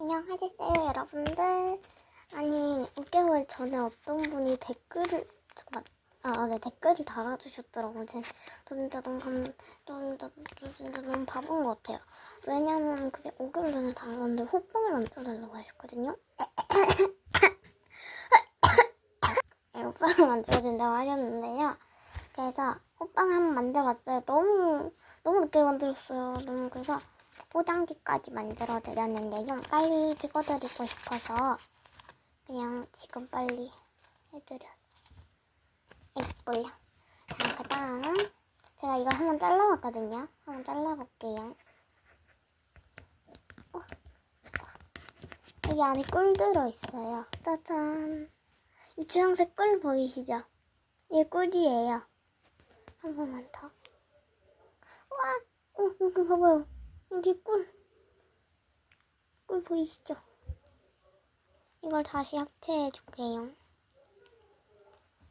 안녕하셨어요 여러분들. 아니 5개월 전에 어떤 분이 댓글을 잠깐만. 아, 네 댓글을 달아주셨더라고요. 제, 저 진짜 너무 감, 저 진짜, 저 진짜 너무 바본 것 같아요. 왜냐면 그게 5개월 전에 달았는데 호빵을 만들어달라고 하셨거든요. 네, 호빵을 만들어준다고 하셨는데요. 그래서 호빵을 한번 만들어봤어요. 너무 너무 늦게 만들었어요. 너무 그래서 포장지까지 만들어 드렸는데요. 빨리 찍어드리고 싶어서 그냥 지금 빨리 해드렸어요. 에이, 몰라. 자, 그 다음 제가 이거 한번 잘라봤거든요. 한번 잘라볼게요. 어, 어. 여기 안에 꿀 들어있어요. 짜잔. 이 주황색 꿀 보이시죠? 이게 꿀이에요. 한 번만 더. 와! 어, 여기 봐봐요. 여기 꿀. 꿀 보이시죠? 이걸 다시 합체해 줄게요.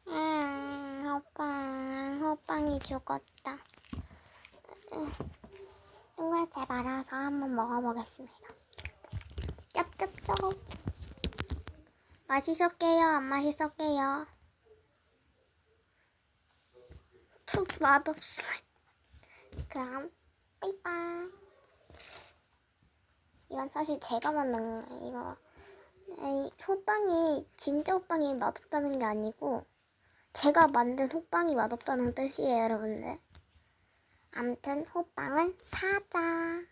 아, 호빵, 호빵이 죽었다. 이걸 제 말아서 한번 먹어보겠습니다. 짭짭짭. 맛있었게요? 안 맛있었게요? 푹 맛없어요. 그럼 빠이빠이. 이건 사실 제가 만든. 이거 이 호빵이 진짜 호빵이 맛없다는 게 아니고 제가 만든 호빵이 맛없다는 뜻이에요, 여러분들. 암튼 호빵은 사자.